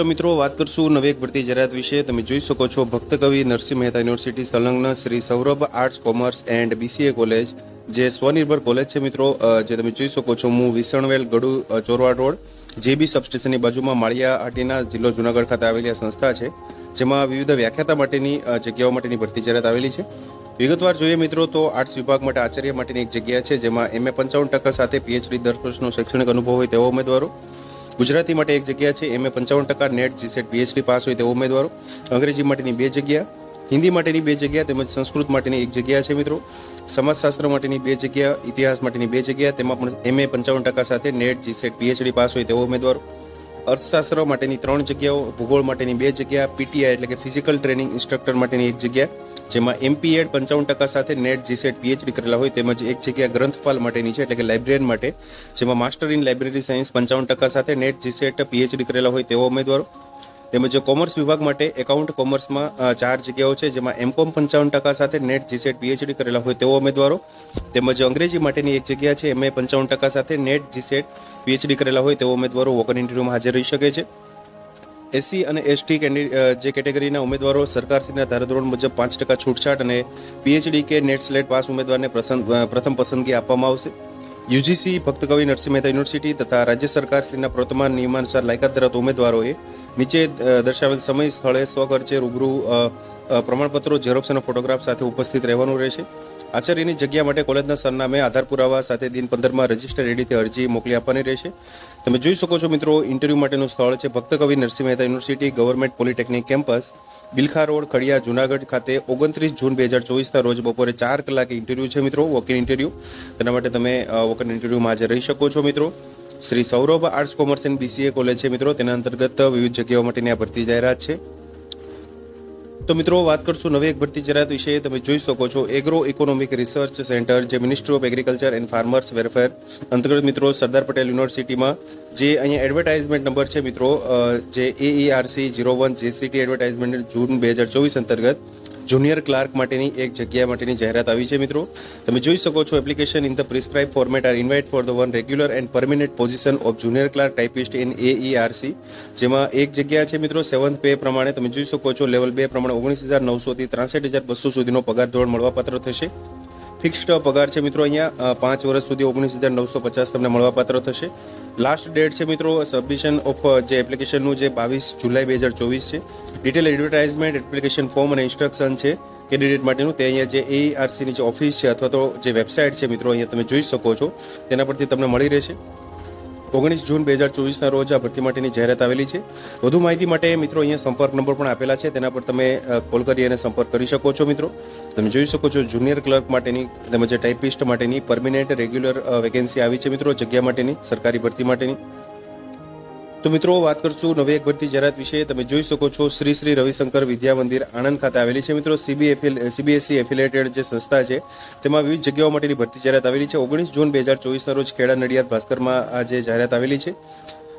તો મિત્રો, વાત કરશું નવી ભરતી જાહેરાત વિશે. તમે જોઈ શકો છો, ભક્ત કવિ નરસિંહ મહેતા યુનિવર્સિટી સંલગ્ન Shri Saurabh arts commerce and BCA college જે સ્વનિર્ભર કોલેજ છે મિત્રો જે તમે જોઈ શકો છો હું વિસણવેલ ગડુ ચોરવાડ રોડ જેબી સબસ્ટેશનની બાજુમાં માળિયા હાટીના જિલ્લો જુનાગઢ ખાતે આવેલી આ સંસ્થા છે, જેમાં વિવિધ વ્યાખ્યાતા માટેની જગ્યાઓ માટેની ભરતી જાહેરાત આવેલી છે. વિગતવાર જોઈએ મિત્રો, તો આર્ટ્સ વિભાગ માટે આચાર્ય માટેની એક જગ્યા છે, જેમાં એમએ પંચાવન ટકા સાથે પીએચડી દસ વર્ષનો શૈક્ષણિક અનુભવ હોય તેવા ઉમેદવારો ગુજરાતી માટે એક જગ્યા છે એમએ પંચાવન ટકા નેટ જીસેટ પીએચડી પાસ હોય તેવા ઉમેદવારો. અંગ્રેજી માટેની બે જગ્યા, હિન્દી માટેની બે જગ્યા તેમજ સંસ્કૃત માટેની એક જગ્યા છે મિત્રો. સમાજશાસ્ત્ર માટેની બે જગ્યા, ઇતિહાસ માટેની બે જગ્યા, તેમાં પણ એમએ પંચાવન ટકા સાથે નેટ જીસેટ પીએચડી પાસ હોય તેવા ઉમેદવારો. અર્થશાસ્ત્ર માટેની ત્રણ જગ્યાઓ, ભૂગોળ માટેની બે જગ્યા, પીટીઆઈ એટલે કે ફિઝિકલ ટ્રેનિંગ ઇન્સ્ટ્રક્ટર માટેની એક જગ્યા, જેમાં એમપીએડ પંચાવન ટકા સાથે નેટ, જીસેટ, પીએચડી કરેલા હોય, તેમજ એક જગ્યા ગ્રંથપાલ માટેની છે, એટલે કે લાઇબ્રેરિયન માટે, જેમાં માસ્ટર ઇન લાઇબ્રેરી સાયન્સ પંચાવન ટકા સાથે નેટ, જીસેટ, પીએચડી કરેલા હોય તેવા ઉમેદવારો તેમજ કોમર્સ વિભાગ માટે એકાઉન્ટ કોમર્સમાં ચાર જગ્યાઓ છે, જેમાં એમકોમ પંચાવન ટકા સાથે નેટ, જીસેટ, પીએચડી કરેલા હોય તેવા ઉમેદવારો. તેમજ અંગ્રેજી માટેની એક જગ્યા છે, એમએ પંચાવન ટકા સાથે નેટ, જીસેટ, પીએચડી કરેલા હોય તેવા ઉમેદવારો વોકન ઇન્ટરવ્યુમાં હાજર રહી શકે છે. એસસી અને એસટી જે કેટેગરીના ઉમેદવારો સરકારશ્રીના ધારાધોરણ મુજબ પાંચ ટકા છૂટછાટ અને પીએચડી કે નેટ સ્લેટ પાસ ઉમેદવારને પ્રથમ પસંદગી આપવામાં આવશે. યુજીસી ભક્ત કવિ નરસિંહ મહેતા યુનિવર્સિટી તથા રાજ્ય સરકારશ્રીના પ્રવર્તમાન નિયમાનુસાર લાયકાત ધરાવતા ઉમેદવારોએ નીચે દર્શાવેલ સમય સ્થળે સ્વખર્ચે રૂબરૂ પ્રમાણપત્રો ઝેરોક્સ અને ફોટોગ્રાફ સાથે ઉપસ્થિત રહેવાનું રહેશે. આચાર્યની જગ્યા માટે કોલેજના સરનામે આધાર પુરાવા સાથે દિન પંદરમાં રજિસ્ટર એડીથી અરજી મોકલી આપવાની રહેશે. તમે જોઈ શકો છો મિત્રો, ઇન્ટરવ્યૂ માટેનું સ્થળ છે ભક્ત કવિ Narsinh Mehta university government polytechnic campus Bilkha road Khadiya, Junagadh ખાતે ઓગણત્રીસ જૂન બે હજાર ચોવીસના રોજ બપોરે ચાર કલાકે ઇન્ટરવ્યૂ છે મિત્રો વોકિન ઇન્ટરવ્યૂ તેના માટે તમે વોકિન ઇન્ટરવ્યૂમાં હાજર રહી શકો છો મિત્રો. Shri Saurabh arts commerce and BCA college છે મિત્રો, તેના અંતર્ગત વિવિધ જગ્યાઓ માટેની આ ભરતી જાહેરાત છે. તો મિત્રો, વાત કરશું નવી એક ભરતી જાહેરાત વિશે. તમે જોઈ શકો છો એગ્રો ઇકોનોમિક રિસર્ચ સેન્ટર જે ministry of agriculture and farmers welfare અંતર્ગત મિત્રો, સરદાર પટેલ યુનિવર્સિટીમાં, જે અહીંયા એડવર્ટાઇઝમેન્ટ નંબર છે મિત્રો જે AERC zero one JCT advertisement જૂન બે હજાર ચોવીસ અંતર્ગત. જુનિયર ક્લાર્ક માટેની એક જગ્યા માટેની જાહેરાત આવી છે, મિત્રો. તમે જોઈ શકો છો application in the prescribe format are invite for the one regular and permanent position of junior clerk typist in AERC જેમાં એક જગ્યા છે, મિત્રો સેવન્થ પે પ્રમાણે. તમે જોઈ શકો છો લેવલ બે પ્રમાણે ઓગણીસ હજાર નવસોથી ત્રાસઠ હજાર બસો સુધીનો પગાર ધોરણ મળવાપાત્ર થશે. ફિક્સ્ડ પગાર છે મિત્રો અહીંયા. પાંચ વર્ષ સુધી ઓગણીસ હજાર નવસો પચાસ તમને મળવાપાત્ર થશે. લાસ્ટ ડેટ છે મિત્રો સબમિશન ઓફ જે એપ્લિકેશનનું જે બાવીસ જુલાઈ બે હજાર ચોવીસ છે. ડિટેલ એડવર્ટાઇઝમેન્ટ એપ્લિકેશન ફોર્મ અને ઇન્સ્ટ્રક્શન છે કેન્ડિડેટ માટેનું. તે અહીંયા જે એઆરસીની જે ઓફિસ છે અથવા તો જે વેબસાઇટ છે મિત્રો, અહીંયા તમે જોઈ શકો છો. તેના પરથી તમને મળી રહેશે. ઓગણીસ જૂન બે હજાર ચોવીસના રોજ આ ભરતી માટેની જાહેરાત આવેલી છે. વધુ માહિતી માટે મિત્રો અહીંયા સંપર્ક નંબર પણ આપેલા છે. તેના પર તમે કોલ કરી અને સંપર્ક કરી શકો છો મિત્રો. તમે જોઈ શકો છો જુનિયર ક્લર્ક માટેની તેમજ ટાઈપિસ્ટ માટેની પરમિનેન્ટ રેગ્યુલર વેકેન્સી આવી છે મિત્રો જગ્યા માટેની, સરકારી ભરતી માટેની. તો મિત્રો, વાત કરશું નવી એક ભરતી જાહેરાત વિશે. તમે જોઈ શકો છો, શ્રી શ્રી રવિશંકર વિદ્યા મંદિર આણંદ ખાતે આવેલી છે. મિત્રો સીબીએફએલ સીબીએસઈ એફિલેટેડ જે સંસ્થા છે, તેમાં વિવિધ જગ્યાઓ માટેની ભરતી જાહેરાત આવેલી છે. ઓગણીસ જૂન બે હજાર ચોવીસના રોજ ખેડા નડિયાદ ભાસ્કરમાં આ જે જાહેરાત આવેલી છે.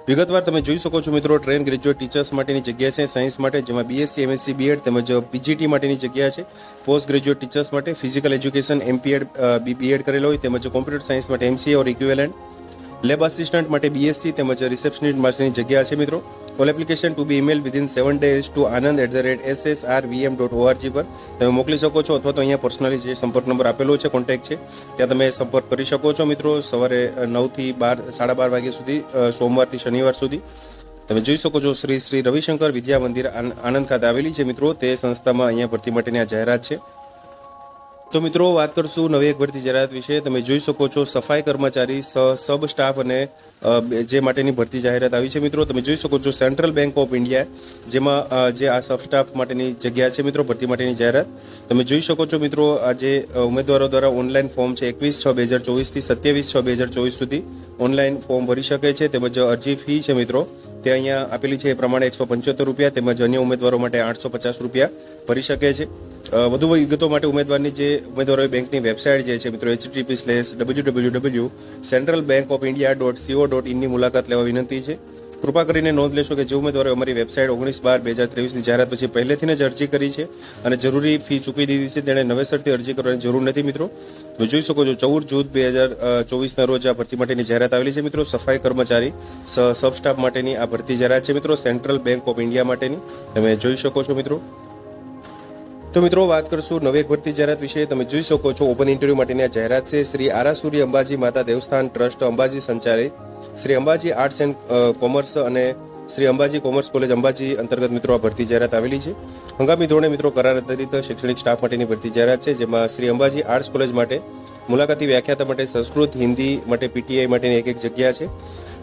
વિગતવાર તમે જોઈ શકો છો મિત્રો, ટ્રેન ગ્રેજ્યુએટ ટીચર્સ માટેની જગ્યા છે સાયન્સ માટે, જેમાં બીએસસી એમએસસી બીએડ તેમજ પીજીટી માટેની જગ્યા છે. પોસ્ટ ગ્રેજ્યુએટ ટીચર્સ માટે ફિઝિકલ એજ્યુકેશન એમપીએડ બીએડ કરેલો હોય તેમજ કોમ્પ્યુટર સાયન્સ માટે MCA or equivalent lab assistant માટે બીએસસી તેમજ રિસેપ્શનિસ્ટ માટેની જગ્યા છે મિત્રો. All application to be email within seven days to Anand at the rate S S R VM dot ORG પર તમે મોકલી શકો છો અથવા તો અહીંયા પર્સનલી જે સંપર્ક નંબર આપેલો છે કોન્ટેક્ટ છે, ત્યાં તમે સંપર્ક કરી શકો છો મિત્રો સવારે નવથી બાર, સાડા બાર વાગ્યા સુધી સોમવારથી શનિવાર સુધી. તમે જોઈ શકો છો શ્રી શ્રી રવિશંકર વિદ્યા મંદિર આનંદ ખાતે આવેલી છે મિત્રો. તે સંસ્થામાં અહીંયા ભરતી માટેની આ જાહેરાત છે. તો મિત્રો, વાત કરશું નવી એક ભરતી જાહેરાત વિશે. તમે જોઈ શકો છો, સફાઈ કર્મચારી સબ સ્ટાફ અને જે માટેની ભરતી જાહેરાત આવી છે મિત્રો. તમે જોઈ શકો છો સેન્ટ્રલ બેંક ઓફ ઇન્ડિયા, જેમાં જે આ સબ સ્ટાફ માટેની જગ્યા છે મિત્રો, ભરતી માટેની જાહેરાત. તમે જોઈ શકો છો મિત્રો, આ જે ઉમેદવારો દ્વારા ઓનલાઈન ફોર્મ છે એકવીસ છ બે હજાર ચોવીસથી સત્યાવીસ છ બે હજાર ચોવીસ સુધી ઓનલાઈન ફોર્મ ભરી શકે છે. તેમજ અરજી ફી છે મિત્રો, તે અહીંયા આપેલી છે એ પ્રમાણે એકસો પંચોતેર રૂપિયા. તેમજ અન્ય ઉમેદવારો માટે આઠસો પચાસ રૂપિયા ભરી શકે છે. વધુ વિગતો માટે ઉમેદવારની જે ઉમેદવારોએ બેંકની વેબસાઇટ જે છે મિત્રો, HTP slash W W W central bank of India dot CO dot ઇનની મુલાકાત લેવા વિનંતી છે. કૃપા કરીને નોંધ લેશો કે જે ઉમેદવારોએ અમારી વેબસાઇટ ઓગણીસ બાર બે હજાર ત્રેવીસની જાહેરાત પછી પહેલેથી જ અરજી કરી છે અને જરૂરી ફી ચૂકવી દીધી છે. તેણે નવેસરથી અરજી કરવાની જરૂર નથી મિત્રો. તમે જોઈ શકો છો ચૌદ જૂન બે હજાર ચોવીસના રોજ આ ભરતી માટેની જાહેરાત આવેલી છે મિત્રો. સફાઈ કર્મચારી સબ સ્ટાફ માટેની આ ભરતી જાહેરાત છે મિત્રો. સેન્ટ્રલ બેંક ઓફ ઇન્ડિયા માટેની. તમે જોઈ શકો છો મિત્રો. તો મિત્રો, વાત કરશું નવી એક ભરતી જાહેરાત વિશે. તમે જોઈ શકો છો ઓપન ઇન્ટરવ્યુ માટેની આ જાહેરાત છે. શ્રી આરાસુરી અંબાજી માતા દેવસ્થાન ટ્રસ્ટ અંબાજી સંચાલિત Shri Ambaji arts and commerce અને શ્રી અંબાજી કોમર્સ કોલેજ અંબાજી અંતર્ગત મિત્રો આ ભરતી જાહેરાત આવેલી છે. હંગામી ધોરણે મિત્રો કરાર આધારિત શૈક્ષણિક સ્ટાફ માટેની ભરતી જાહેરાત છે, જેમાં શ્રી અંબાજી આર્ટ્સ કોલેજ માટે મુલાકાતી વ્યાખ્યાતા માટે સંસ્કૃત, હિન્દી માટે પીટીઆઈ માટેની એક એક જગ્યા છે.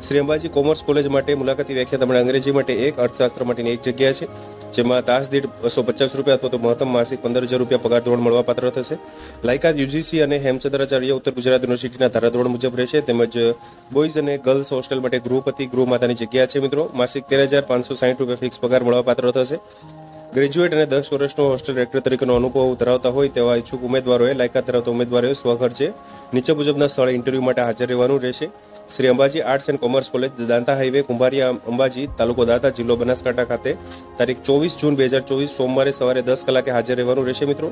શ્રી અંબાજી કોમર્સ કોલેજ માટે મુલાકાતી વ્યાખ્યા માટે અંગ્રેજી માટે એક અર્થશાસ્ત્ર માટેની એક જગ્યા છે, જેમાં તાસ દીઠ બસો પચાસ રૂપિયા અથવા તો મહત્તમ માસિક પંદર હજાર રૂપિયા પગાર ધોરણ મળવાપાત્ર થશે. લાયકાત યુજીસી અને હેમચંદ્રાચાર્ય ઉત્તર ગુજરાત યુનિવર્સિટીના ધારાધોરણ મુજબ રહેશે. તેમજ બોયઝ અને ગર્લ્સ હોસ્ટેલ માટે ગૃહપતિ ગૃહ માતાની જગ્યા છે મિત્રો. માસિક તેર હજાર પાંચસો સાઠ રૂપિયા ફિક્સ પગાર મળવાપાત્ર થશે. ગ્રેજ્યુએટ અને દસ વર્ષનો હોસ્ટેલ રેક્ટર તરીકેનો અનુભવ ધરાવતા હોય તેવા ઈચ્છુક ઉમેદવારોએ લાયકાત ધરાવતા ઉમેદવારોએ સ્વખર્ચે નીચે મુજબના સ્થળે ઇન્ટરવ્યૂ માટે હાજર રહેવાનું રહેશે. Shri Ambaji arts and commerce college Danta highway Kumbhariya, Ambaji, તાલુકો દાંતા, જિલ્લો બનાસકાંઠા ખાતે તારીખ ચોવીસ જૂન બે હજાર ચોવીસ સોમવારે સવારે દસ કલાકે હાજર રહેવાનું રહેશે મિત્રો.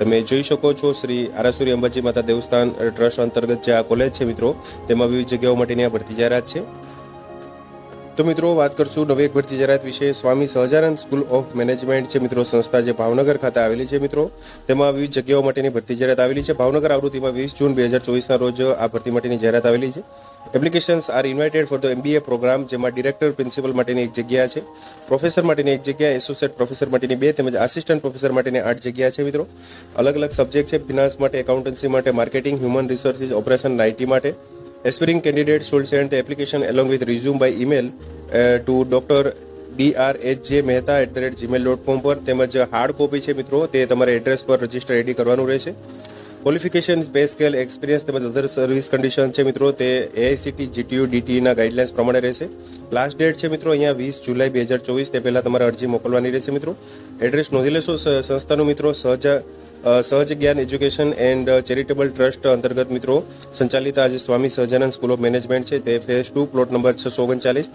તમે જોઈ શકો છો શ્રી આરાસુરી અંબાજી માતા દેવસ્થાન ટ્રસ્ટ અંતર્ગત જે આ કોલેજ છે મિત્રો, તેમાં વિવિધ જગ્યાઓ માટેની આ ભરતી જાહેરાત છે. તો મિત્રો, વાત કરશું નવી એક ભરતી જાહેરાત વિશે. Swami Sahajanand school of management છે મિત્રો, સંસ્થા જે ભાવનગર ખાતે આવેલી છે મિત્રો. તેમાં વિવિધ જગ્યાઓ માટેની ભરતી જાહેરાત આવેલી છે. ભાવનગર આવૃત્તિમાં વીસ જૂન બે હજાર ચોવીસના રોજ આ ભરતી માટેની જાહેરાત આવેલી છે. Applications are invited for the MBA programme, જેમાં ડિરેક્ટર, પ્રિન્સિપલ માટેની એક જગ્યા છે. પ્રોફેસર માટેની એક જગ્યા, એસોસિએટ પ્રોફેસર માટેની બે, તેમજ આસિસ્ટન્ટ પ્રોફેસર માટેની આઠ જગ્યા છે મિત્રો. અલગ અલગ સબ્જેક્ટ છે, ફિનાન્સ માટે, એકાઉન્ટન્સી માટે, marketing, human resources, operation, IT માટે. Aspiring candidates should send the application along with resume by email uh, to dr Mehta at the rate Gmail dot com પર. તેમજ હાર્ડ કોપી છે મિત્રો તે તમારે એડ્રેસ પર રજિસ્ટર એડી કરવાનું રહેશે. ક્વોલિફિકેશન પે સ્કેલ એક્સપિરિયન્સ તેમજ અધર સર્વિસ કન્ડિશન છે મિત્રો તે એઆઈસીટી જીટીયુ ડીટીના ગાઈડલાઇન્સ પ્રમાણે રહેશે. લાસ્ટ ડેટ છે મિત્રો અહીંયા વીસ જુલાઈ બે હજાર ચોવીસ તે પહેલાં તમારે અરજી મોકલવાની રહેશે મિત્રો. એડ્રેસ નોંધી લેશો સંસ્થાનું મિત્રો સહજ સહજ જ્ઞાન એજ્યુકેશન એન્ડ ચેરિટેબલ ટ્રસ્ટ અંતર્ગત મિત્રો, સંચાલિત આજે Swami Sahajanand school of management છે. તે ફેઝ ટુ, પ્લોટ નંબર છસો ઓગણચાલીસ.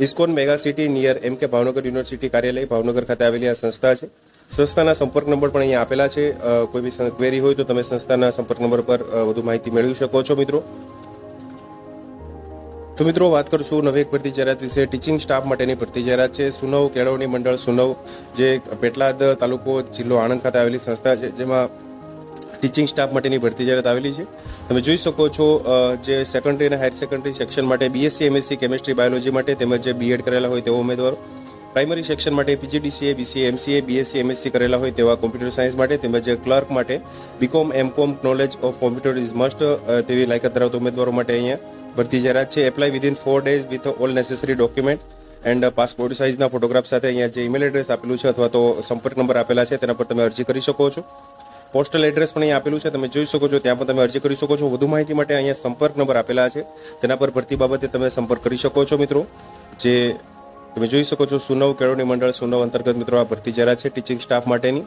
ISKCON mega city near M K Bhavnagar university કાર્યાલય, ભાવનગર ખાતે આવેલી આ સંસ્થા છે. સંસ્થાના સંપર્ક નંબર પણ અહીંયા આપેલા છે. કોઈ બી ક્વેરી હોય તો તમે સંસ્થાના સંપર્ક નંબર પર વધુ માહિતી મેળવી શકો છો મિત્રો. તો મિત્રો, વાત કરશું નવી એક ભરતી જાહેરાત વિશે. ટીચિંગ સ્ટાફ માટેની ભરતી જાહેરાત છે. સુનવ કેળવણી મંડળ સુનવ, જે પેટલાદ તાલુકો જિલ્લો આણંદ ખાતે આવેલી સંસ્થા છે, જેમાં ટીચિંગ સ્ટાફ માટેની ભરતી જાહેરાત આવેલી છે. તમે જોઈ શકો છો જે સેકન્ડરી અને હાયર સેકન્ડરી સેક્શન માટે બીએસસી એમએસસી કેમેસ્ટ્રી બાયોલોજી માટે તેમજ જે બીએડ કરેલા હોય તેવા ઉમેદવારો પ્રાઇમરી સેક્શન માટે PGDCA BCA MCA BSc MSc કરેલા હોય તેવા કોમ્પ્યુટર સાયન્સ માટે તેમજ ક્લર્ક માટે BCom MCom knowledge of computer is must તેવી લાયકાત ધરાવતા ઉમેદવારો માટે અહીંયા ભરતી જાહેરાત છે. Apply within four days with all necessary document and passport સાઇઝના photograph સાથે અહીંયા જે ઈમેલ એડ્રેસ આપેલું છે અથવા તો સંપર્ક નંબર આપેલા છે, તેના પર તમે અરજી કરી શકો છો. પોસ્ટલ એડ્રેસ પણ અહીંયા આપેલું છે. તમે જોઈ શકો છો, ત્યાં પણ તમે અરજી કરી શકો છો. વધુ માહિતી માટે અહીંયા સંપર્ક નંબર આપેલા છે. તેના પર ભરતી બાબતે તમે સંપર્ક કરી શકો છો, મિત્રો. જે તમે જોઈ શકો છો, સુનવ કેળવણી મંડળ સુનવ અંતર્ગત, મિત્રો, આ ભરતી જાહેરાત છે ટીચિંગ સ્ટાફ માટેની.